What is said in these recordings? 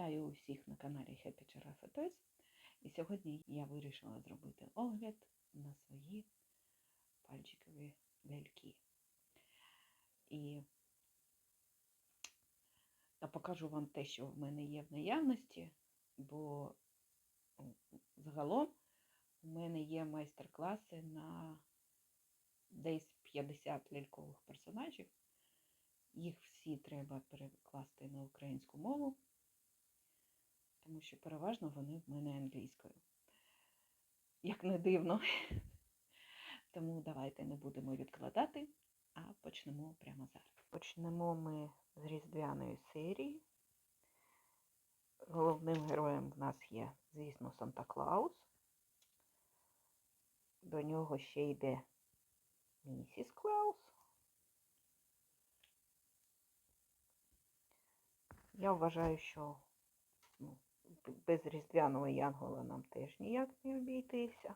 Вітаю усіх на каналі Happy Giraffe Toys. І сьогодні я вирішила зробити огляд на свої пальчикові ляльки. І я покажу вам те, що в мене є в наявності, бо загалом у мене є майстер-класи на десь 50 лялькових персонажів. Їх всі треба перекласти на українську мову, тому що переважно вони в мене англійською. Як не дивно. Тому давайте не будемо відкладати, а почнемо прямо зараз. Почнемо ми з різдвяної серії. Головним героєм в нас є, звісно, Санта Клаус. До нього ще йде місіс Клаус. Я вважаю, що без різдвяного янгола нам теж ніяк не обійтися.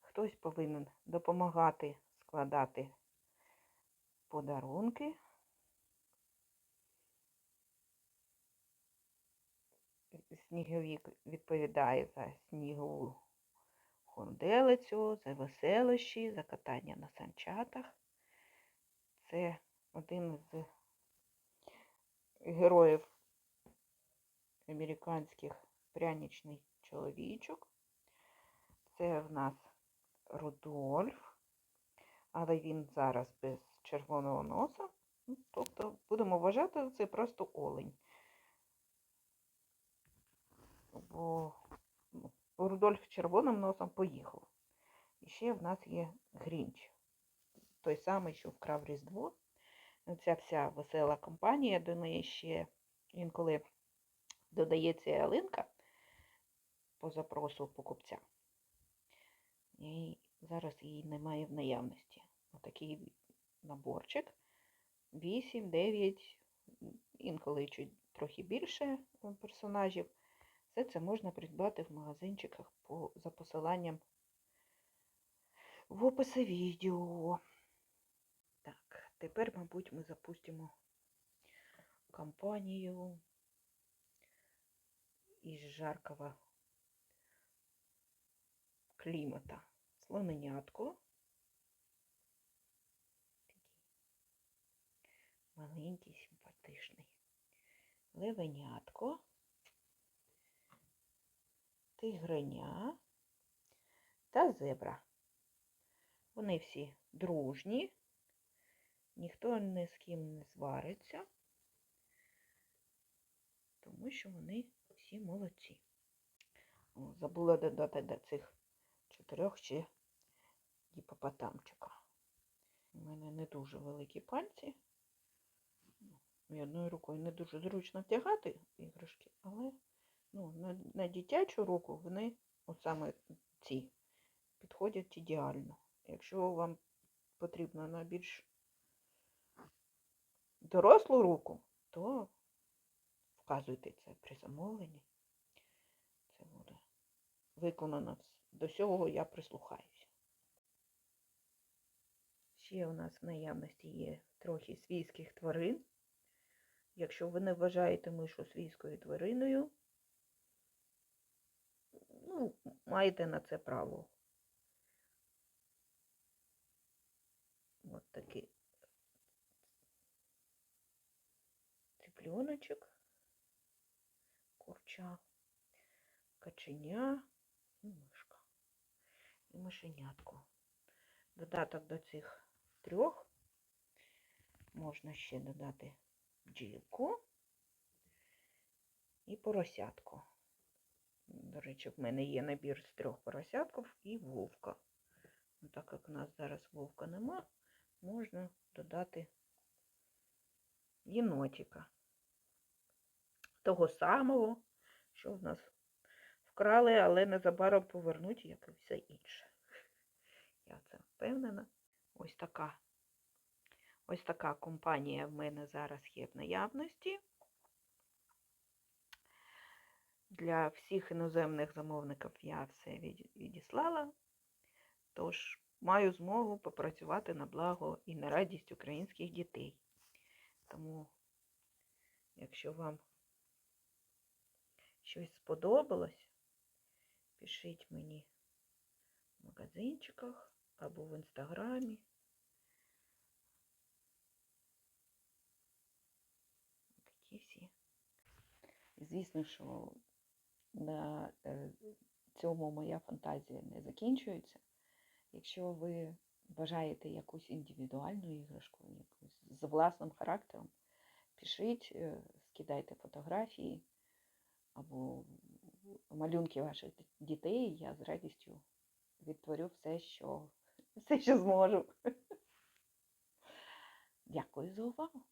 Хтось повинен допомагати складати подарунки. Сніговік відповідає за снігову хонделицю, за веселощі, за катання на санчатах. Це один з героїв американських пряничний чоловічок. Це в нас Рудольф, але він зараз без червоного носа. Ну, Тобто, будемо вважати, це просто олень. Бо ну, Рудольф червоним носом поїхав. І ще в нас є Грінч. Той самий, що вкрав Різдво ця вся весела компанія, до неї ще інколи додається ялинка по запросу покупця. І зараз її немає в наявності. Отакий наборчик. 8, 9, інколи чуть трохи більше персонажів. Все це можна придбати в магазинчиках по, за посиланням в описі відео. Так, тепер, мабуть, ми запустимо кампанію із жаркого клімата. Слоненятко. Маленький, симпатичний. Левенятко. Тигреня та зебра. Вони всі дружні. Ніхто ні з ким не свариться, тому що вони всі молодці. О, забула додати до цих чотирьох ще гіпопотамчика. У мене не дуже великі пальці. І одною рукою не дуже зручно втягати іграшки, але ну, на, на дитячу руку вони, от саме ці, підходять ідеально. Якщо вам потрібно на більш дорослу руку, то вказуйте це при замовленні. Це буде виконано. До цього я прислухаюся. Ще у нас в наявності є трохи свійських тварин. Якщо ви не вважаєте мишу свійською твариною, ну, маєте на це право. От такий цыпленочек, курча, каченя і мишка. І мишенятко. Додаток до цих трьох можна ще додати бджілку і поросятку. До речі, в мене є набір з трьох поросятків і вовка. Ну, так як у нас зараз вовка нема, можна додати єнотика. Того самого, що в нас вкрали, але незабаром повернуть, як і все інше. Я це впевнена. Ось така. Ось така компанія в мене зараз є в наявності. Для всіх іноземних замовників я все відіслала, тож маю змогу попрацювати на благо і на радість українських дітей. Тому, якщо вам щось сподобалось, пишіть мені в магазинчиках або в інстаграмі. Такі всі. Звісно, що на е, цьому моя фантазія не закінчується. Якщо ви бажаєте якусь індивідуальну іграшку, якусь з власним характером, пишіть, е, скидайте фотографії або малюнки ваших дітей, я з радістю відтворю все, що, все, що зможу. Дякую за увагу.